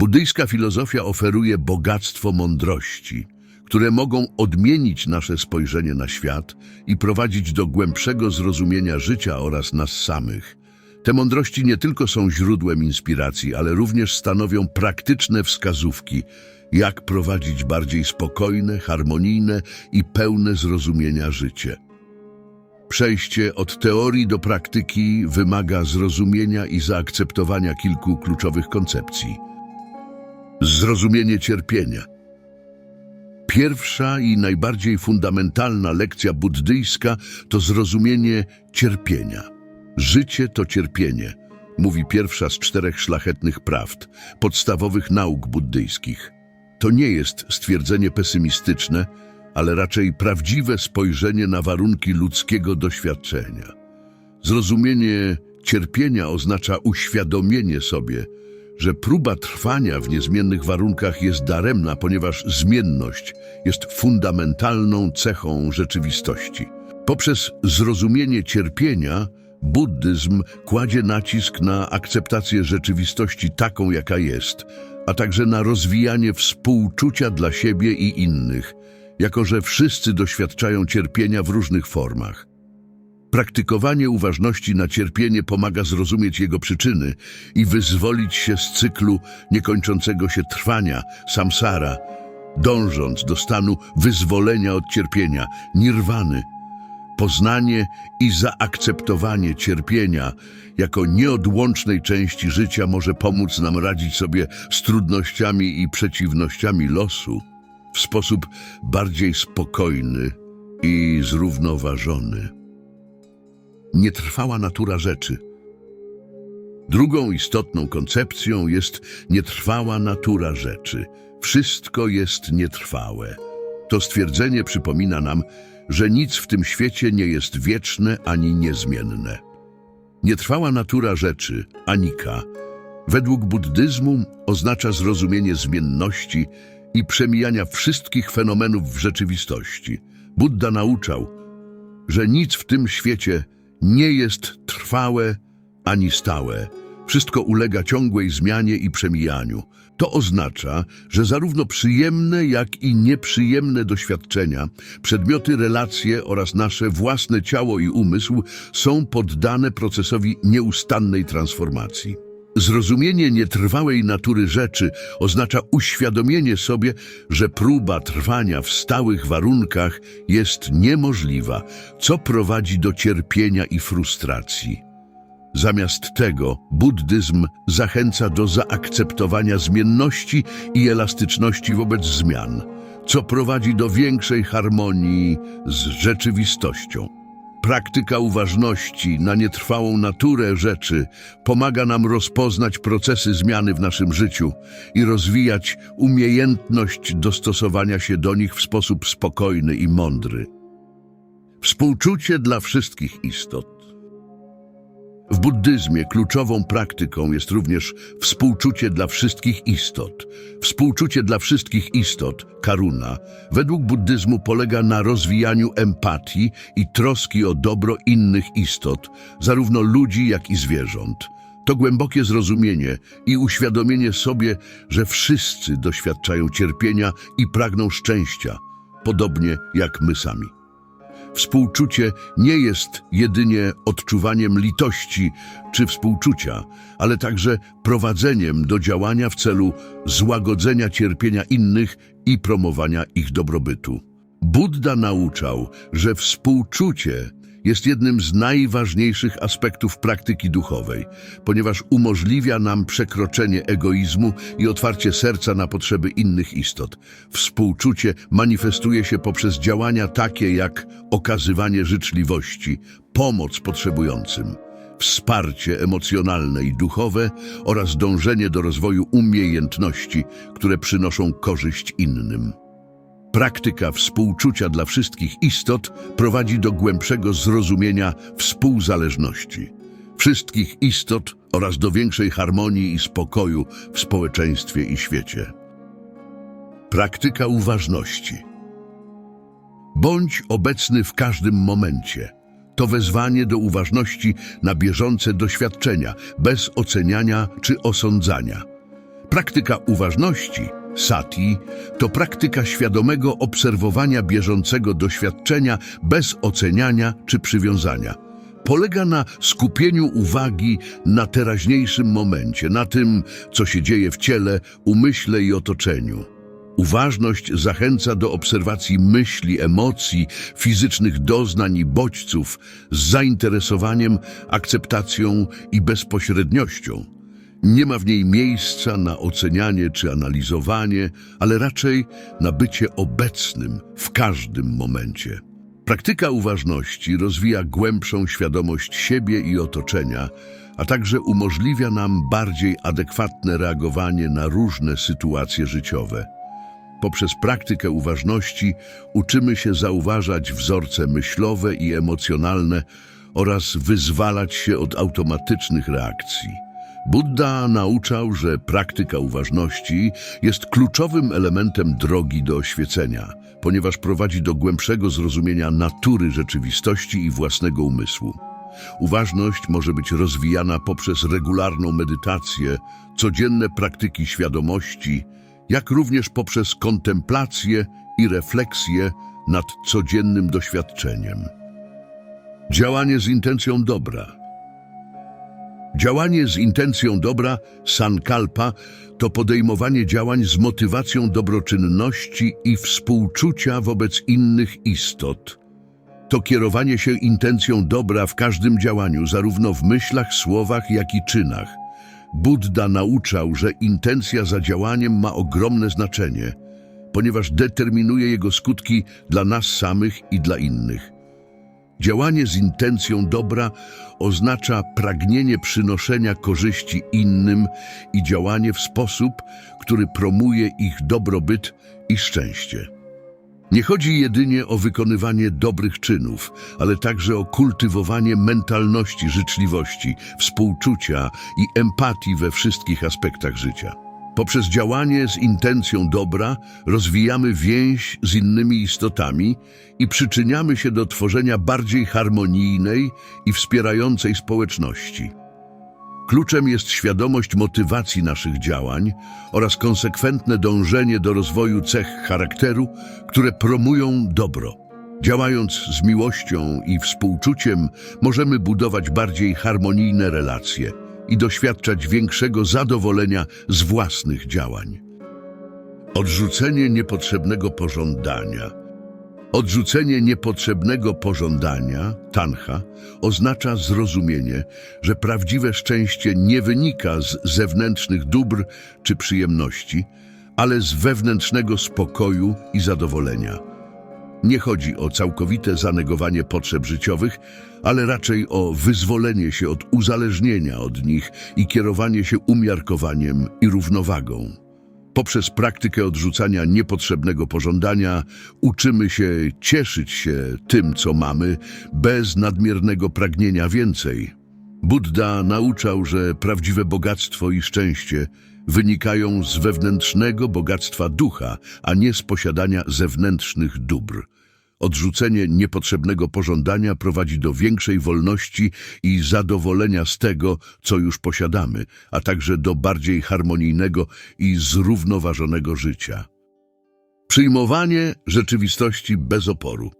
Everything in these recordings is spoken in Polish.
Buddyjska filozofia oferuje bogactwo mądrości, które mogą odmienić nasze spojrzenie na świat i prowadzić do głębszego zrozumienia życia oraz nas samych. Te mądrości nie tylko są źródłem inspiracji, ale również stanowią praktyczne wskazówki, jak prowadzić bardziej spokojne, harmonijne i pełne zrozumienia życie. Przejście od teorii do praktyki wymaga zrozumienia i zaakceptowania kilku kluczowych koncepcji. Zrozumienie cierpienia. Pierwsza i najbardziej fundamentalna lekcja buddyjska to zrozumienie cierpienia. Życie to cierpienie, mówi pierwsza z czterech szlachetnych prawd, podstawowych nauk buddyjskich. To nie jest stwierdzenie pesymistyczne, ale raczej prawdziwe spojrzenie na warunki ludzkiego doświadczenia. Zrozumienie cierpienia oznacza uświadomienie sobie, że próba trwania w niezmiennych warunkach jest daremna, ponieważ zmienność jest fundamentalną cechą rzeczywistości. Poprzez zrozumienie cierpienia, buddyzm kładzie nacisk na akceptację rzeczywistości taką, jaka jest, a także na rozwijanie współczucia dla siebie i innych, jako że wszyscy doświadczają cierpienia w różnych formach. Praktykowanie uważności na cierpienie pomaga zrozumieć jego przyczyny i wyzwolić się z cyklu niekończącego się trwania, samsara, dążąc do stanu wyzwolenia od cierpienia, nirwany. Poznanie i zaakceptowanie cierpienia jako nieodłącznej części życia może pomóc nam radzić sobie z trudnościami i przeciwnościami losu w sposób bardziej spokojny i zrównoważony. Nietrwała natura rzeczy. Drugą istotną koncepcją jest nietrwała natura rzeczy. Wszystko jest nietrwałe. To stwierdzenie przypomina nam, że nic w tym świecie nie jest wieczne ani niezmienne. Nietrwała natura rzeczy, anika, według buddyzmu oznacza zrozumienie zmienności i przemijania wszystkich fenomenów w rzeczywistości. Buddha nauczał, że nic w tym świecie nie jest trwałe ani stałe. Wszystko ulega ciągłej zmianie i przemijaniu. To oznacza, że zarówno przyjemne, jak i nieprzyjemne doświadczenia, przedmioty, relacje oraz nasze własne ciało i umysł są poddane procesowi nieustannej transformacji. Zrozumienie nietrwałej natury rzeczy oznacza uświadomienie sobie, że próba trwania w stałych warunkach jest niemożliwa, co prowadzi do cierpienia i frustracji. Zamiast tego buddyzm zachęca do zaakceptowania zmienności i elastyczności wobec zmian, co prowadzi do większej harmonii z rzeczywistością. Praktyka uważności na nietrwałą naturę rzeczy pomaga nam rozpoznać procesy zmiany w naszym życiu i rozwijać umiejętność dostosowania się do nich w sposób spokojny i mądry. Współczucie dla wszystkich istot. Buddyzmie kluczową praktyką jest również współczucie dla wszystkich istot. Współczucie dla wszystkich istot, karuna, według buddyzmu polega na rozwijaniu empatii i troski o dobro innych istot, zarówno ludzi, jak i zwierząt. To głębokie zrozumienie i uświadomienie sobie, że wszyscy doświadczają cierpienia i pragną szczęścia, podobnie jak my sami. Współczucie nie jest jedynie odczuwaniem litości czy współczucia, ale także prowadzeniem do działania w celu złagodzenia cierpienia innych i promowania ich dobrobytu. Buddha nauczał, że współczucie jest jednym z najważniejszych aspektów praktyki duchowej, ponieważ umożliwia nam przekroczenie egoizmu i otwarcie serca na potrzeby innych istot. Współczucie manifestuje się poprzez działania takie jak okazywanie życzliwości, pomoc potrzebującym, wsparcie emocjonalne i duchowe oraz dążenie do rozwoju umiejętności, które przynoszą korzyść innym. Praktyka współczucia dla wszystkich istot prowadzi do głębszego zrozumienia współzależności wszystkich istot oraz do większej harmonii i spokoju w społeczeństwie i świecie. Praktyka uważności. Bądź obecny w każdym momencie. To wezwanie do uważności na bieżące doświadczenia, bez oceniania czy osądzania. Praktyka uważności, sati, to praktyka świadomego obserwowania bieżącego doświadczenia bez oceniania czy przywiązania. Polega na skupieniu uwagi na teraźniejszym momencie, na tym, co się dzieje w ciele, umyśle i otoczeniu. Uważność zachęca do obserwacji myśli, emocji, fizycznych doznań i bodźców z zainteresowaniem, akceptacją i bezpośredniością. Nie ma w niej miejsca na ocenianie czy analizowanie, ale raczej na bycie obecnym w każdym momencie. Praktyka uważności rozwija głębszą świadomość siebie i otoczenia, a także umożliwia nam bardziej adekwatne reagowanie na różne sytuacje życiowe. Poprzez praktykę uważności uczymy się zauważać wzorce myślowe i emocjonalne oraz wyzwalać się od automatycznych reakcji. Buddha nauczał, że praktyka uważności jest kluczowym elementem drogi do oświecenia, ponieważ prowadzi do głębszego zrozumienia natury rzeczywistości i własnego umysłu. Uważność może być rozwijana poprzez regularną medytację, codzienne praktyki świadomości, jak również poprzez kontemplację i refleksję nad codziennym doświadczeniem. Działanie z intencją dobra. Działanie z intencją dobra, sankalpa, to podejmowanie działań z motywacją dobroczynności i współczucia wobec innych istot. To kierowanie się intencją dobra w każdym działaniu, zarówno w myślach, słowach, jak i czynach. Buddha nauczał, że intencja za działaniem ma ogromne znaczenie, ponieważ determinuje jego skutki dla nas samych i dla innych. Działanie z intencją dobra oznacza pragnienie przynoszenia korzyści innym i działanie w sposób, który promuje ich dobrobyt i szczęście. Nie chodzi jedynie o wykonywanie dobrych czynów, ale także o kultywowanie mentalności życzliwości, współczucia i empatii we wszystkich aspektach życia. Poprzez działanie z intencją dobra rozwijamy więź z innymi istotami i przyczyniamy się do tworzenia bardziej harmonijnej i wspierającej społeczności. Kluczem jest świadomość motywacji naszych działań oraz konsekwentne dążenie do rozwoju cech charakteru, które promują dobro. Działając z miłością i współczuciem, możemy budować bardziej harmonijne relacje i doświadczać większego zadowolenia z własnych działań. Odrzucenie niepotrzebnego pożądania. Odrzucenie niepotrzebnego pożądania, tanha, oznacza zrozumienie, że prawdziwe szczęście nie wynika z zewnętrznych dóbr czy przyjemności, ale z wewnętrznego spokoju i zadowolenia. Nie chodzi o całkowite zanegowanie potrzeb życiowych, ale raczej o wyzwolenie się od uzależnienia od nich i kierowanie się umiarkowaniem i równowagą. Poprzez praktykę odrzucania niepotrzebnego pożądania uczymy się cieszyć się tym, co mamy, bez nadmiernego pragnienia więcej. Buddha nauczał, że prawdziwe bogactwo i szczęście wynikają z wewnętrznego bogactwa ducha, a nie z posiadania zewnętrznych dóbr. Odrzucenie niepotrzebnego pożądania prowadzi do większej wolności i zadowolenia z tego, co już posiadamy, a także do bardziej harmonijnego i zrównoważonego życia. Przyjmowanie rzeczywistości bez oporu.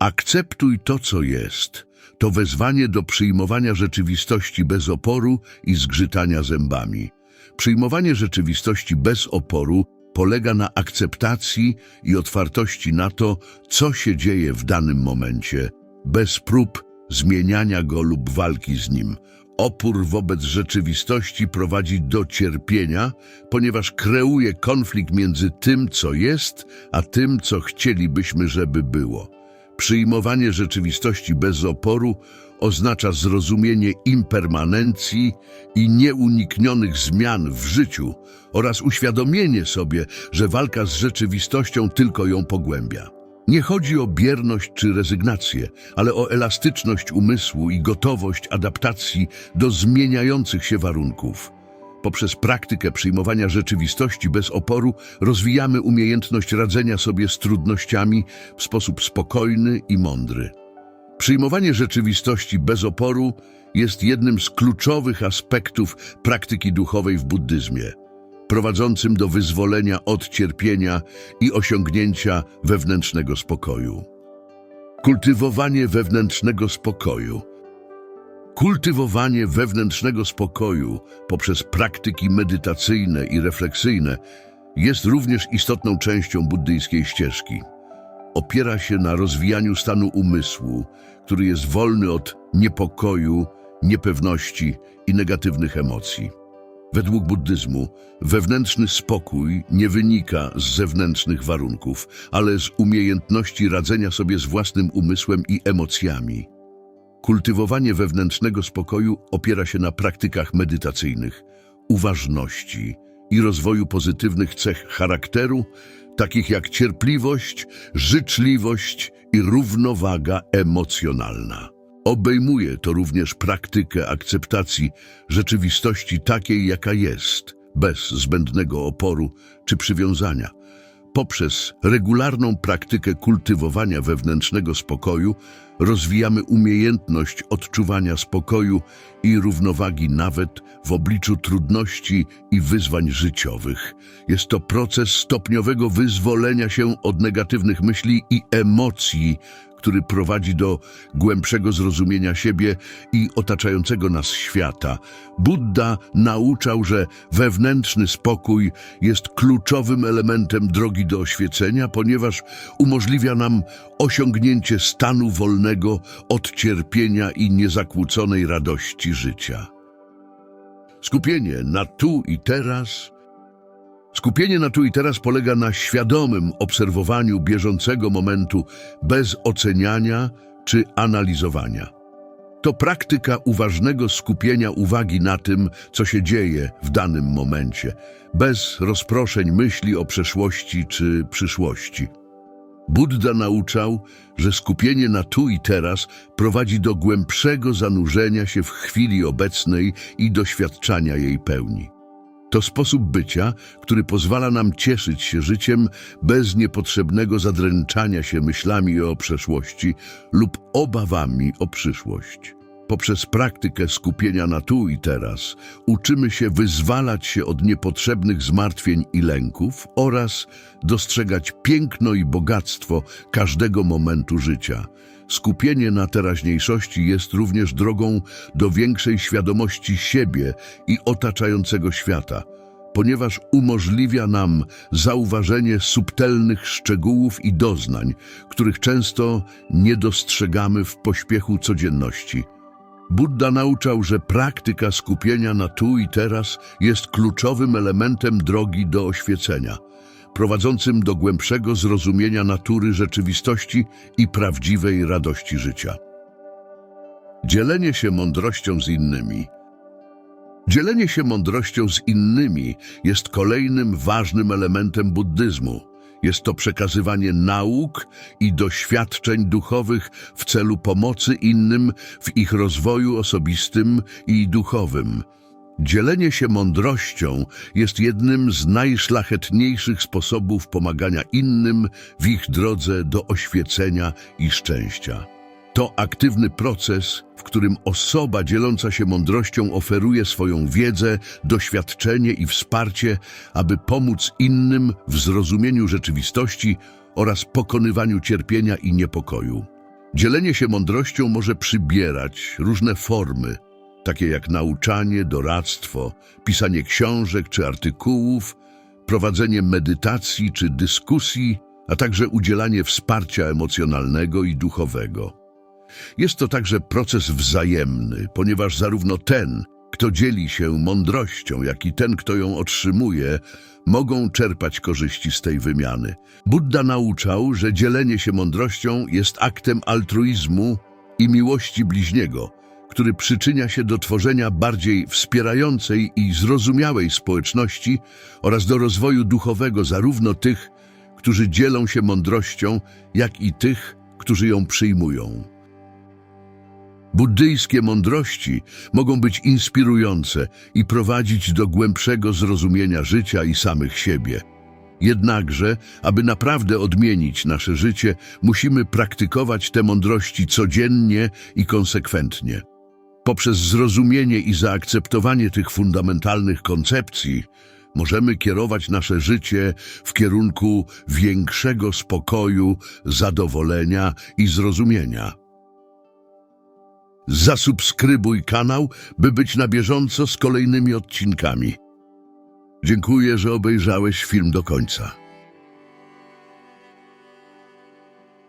Akceptuj to, co jest. To wezwanie do przyjmowania rzeczywistości bez oporu i zgrzytania zębami. Przyjmowanie rzeczywistości bez oporu polega na akceptacji i otwartości na to, co się dzieje w danym momencie, bez prób zmieniania go lub walki z nim. Opór wobec rzeczywistości prowadzi do cierpienia, ponieważ kreuje konflikt między tym, co jest, a tym, co chcielibyśmy, żeby było. Przyjmowanie rzeczywistości bez oporu oznacza zrozumienie impermanencji i nieuniknionych zmian w życiu oraz uświadomienie sobie, że walka z rzeczywistością tylko ją pogłębia. Nie chodzi o bierność czy rezygnację, ale o elastyczność umysłu i gotowość adaptacji do zmieniających się warunków. Poprzez praktykę przyjmowania rzeczywistości bez oporu rozwijamy umiejętność radzenia sobie z trudnościami w sposób spokojny i mądry. Przyjmowanie rzeczywistości bez oporu jest jednym z kluczowych aspektów praktyki duchowej w buddyzmie. prowadzącym do wyzwolenia od cierpienia i osiągnięcia wewnętrznego spokoju. Kultywowanie wewnętrznego spokoju. Kultywowanie wewnętrznego spokoju poprzez praktyki medytacyjne i refleksyjne jest również istotną częścią buddyjskiej ścieżki. Opiera się na rozwijaniu stanu umysłu, który jest wolny od niepokoju, niepewności i negatywnych emocji. Według buddyzmu wewnętrzny spokój nie wynika z zewnętrznych warunków, ale z umiejętności radzenia sobie z własnym umysłem i emocjami. Kultywowanie wewnętrznego spokoju opiera się na praktykach medytacyjnych, uważności i rozwoju pozytywnych cech charakteru, takich jak cierpliwość, życzliwość i równowaga emocjonalna. Obejmuje to również praktykę akceptacji rzeczywistości takiej, jaka jest, bez zbędnego oporu czy przywiązania. Poprzez regularną praktykę kultywowania wewnętrznego spokoju rozwijamy umiejętność odczuwania spokoju i równowagi nawet w obliczu trudności i wyzwań życiowych. Jest to proces stopniowego wyzwolenia się od negatywnych myśli i emocji, który prowadzi do głębszego zrozumienia siebie i otaczającego nas świata. Buddha nauczał, że wewnętrzny spokój jest kluczowym elementem drogi do oświecenia, ponieważ umożliwia nam osiągnięcie stanu wolnego od cierpienia i niezakłóconej radości życia. Skupienie na tu i teraz Skupienie na tu i teraz polega na świadomym obserwowaniu bieżącego momentu bez oceniania czy analizowania. To praktyka uważnego skupienia uwagi na tym, co się dzieje w danym momencie, bez rozproszeń myśli o przeszłości czy przyszłości. Buddha nauczał, że skupienie na tu i teraz prowadzi do głębszego zanurzenia się w chwili obecnej i doświadczania jej pełni. To sposób bycia, który pozwala nam cieszyć się życiem bez niepotrzebnego zadręczania się myślami o przeszłości lub obawami o przyszłość. Poprzez praktykę skupienia na tu i teraz uczymy się wyzwalać się od niepotrzebnych zmartwień i lęków oraz dostrzegać piękno i bogactwo każdego momentu życia. Skupienie na teraźniejszości jest również drogą do większej świadomości siebie i otaczającego świata, ponieważ umożliwia nam zauważenie subtelnych szczegółów i doznań, których często nie dostrzegamy w pośpiechu codzienności. Buddha nauczał, że praktyka skupienia na tu i teraz jest kluczowym elementem drogi do oświecenia, prowadzącym do głębszego zrozumienia natury rzeczywistości i prawdziwej radości życia. Dzielenie się mądrością z innymi. Dzielenie się mądrością z innymi jest kolejnym ważnym elementem buddyzmu. Jest to przekazywanie nauk i doświadczeń duchowych w celu pomocy innym w ich rozwoju osobistym i duchowym. Dzielenie się mądrością jest jednym z najszlachetniejszych sposobów pomagania innym w ich drodze do oświecenia i szczęścia. To aktywny proces, w którym osoba dzieląca się mądrością oferuje swoją wiedzę, doświadczenie i wsparcie, aby pomóc innym w zrozumieniu rzeczywistości oraz pokonywaniu cierpienia i niepokoju. Dzielenie się mądrością może przybierać różne formy, takie jak nauczanie, doradztwo, pisanie książek czy artykułów, prowadzenie medytacji czy dyskusji, a także udzielanie wsparcia emocjonalnego i duchowego. Jest to także proces wzajemny, ponieważ zarówno ten, kto dzieli się mądrością, jak i ten, kto ją otrzymuje, mogą czerpać korzyści z tej wymiany. Buddha nauczał, że dzielenie się mądrością jest aktem altruizmu i miłości bliźniego, który przyczynia się do tworzenia bardziej wspierającej i zrozumiałej społeczności oraz do rozwoju duchowego zarówno tych, którzy dzielą się mądrością, jak i tych, którzy ją przyjmują. Buddyjskie mądrości mogą być inspirujące i prowadzić do głębszego zrozumienia życia i samych siebie. Jednakże, aby naprawdę odmienić nasze życie, musimy praktykować te mądrości codziennie i konsekwentnie. Poprzez zrozumienie i zaakceptowanie tych fundamentalnych koncepcji, możemy kierować nasze życie w kierunku większego spokoju, zadowolenia i zrozumienia. Zasubskrybuj kanał, by być na bieżąco z kolejnymi odcinkami. Dziękuję, że obejrzałeś film do końca.